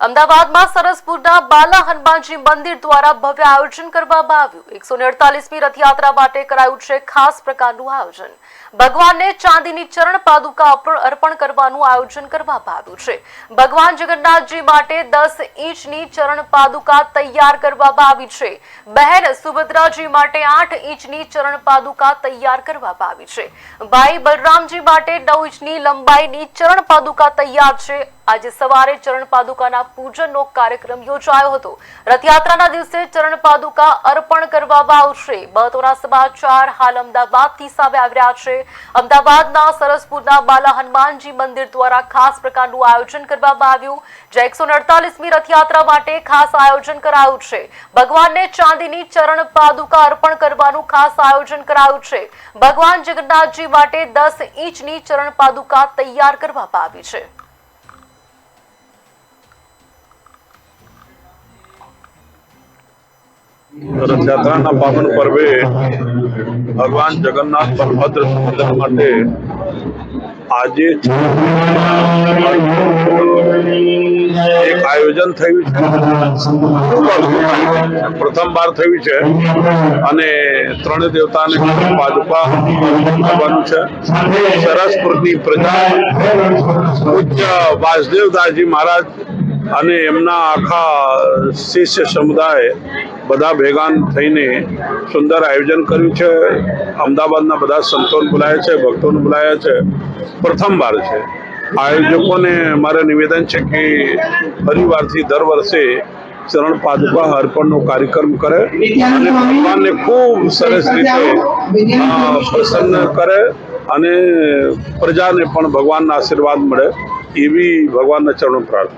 અમદાવાદમાં સરસપુરના બાલા હનુમાનજી મંદિર દ્વારા ભવ્ય આયોજન કરવામાં આવ્યું. એકસો અડતાલીસમી રથયાત્રા માટે કરાયું છે ખાસ પ્રકારનું આયોજન. ભગવાનને ચાંદીની ચરણ પાદુકા અર્પણ કરવાનું આયોજન કરવામાં આવ્યું છે. ભગવાન જગન્નાથજી માટે દસ ઇંચની ચરણ પાદુકા તૈયાર કરવામાં આવી છે. બહેન સુભદ્રાજી માટે આઠ ઇંચની ચરણ પાદુકા તૈયાર કરવામાં આવી છે. ભાઈ બલરામજી માટે નવ ઇંચની લંબાઈની ચરણ પાદુકા તૈયાર છે. આજે સવારે ચરણ પાદુકાના પૂજનનો કાર્યક્રમ યોજાયો હતો. રથયાત્રાના દિવસે ચરણ પાદુકા અર્પણ કરવામાં આવશે. મહત્વના સમાચાર હાલ અમદાવાદથી સામે આવી છે. અમદાવાદના સરસપુરના બાલા હનુમાનજી મંદિર દ્વારા ખાસ પ્રકારનું આયોજન કરવામાં આવ્યું. જે એકસો અડતાલીસમી રથયાત્રા માટે ખાસ આયોજન કરાયું છે. ભગવાનને ચાંદીની ચરણ પાદુકા અર્પણ કરવાનું ખાસ આયોજન કરાયું છે. ભગવાન જગન્નાથજી માટે દસ ઇંચની ચરણ પાદુકા તૈયાર કરવામાં આવી છે. રથયાત્રાના પાવન પર્વે ભગવાન જગન્નાથ બલભદ્ર સુભદ્રા માટે આજે એક આયોજન થયું છે. પ્રથમ વાર થયું છે. અને ત્રણ દેવતાને પાદુકા કરવાનું છે. સરસપુરની પ્રજા. પૂજ્ય વાસુદેવદાસજી મહારાજ અને એમના આખા શિષ્ય સમુદાય બધા ભેગા થઈને સુંદર આયોજન કર્યું છે. અમદાવાદના બધા સંતોને બોલાયા છે, ભક્તોને બોલાયા છે. પ્રથમવાર છે. આયોજકોને મારે નિવેદન છે કે ફરીવારથી દર વર્ષે ચરણ પાદુકા અર્પણનો કાર્યક્રમ કરે અને ભગવાનને ખૂબ સરસ રીતે પ્રસન્ન કરે અને પ્રજાને પણ ભગવાનના આશીર્વાદ મળે એવી ભગવાનના ચરણો પ્રાર્થના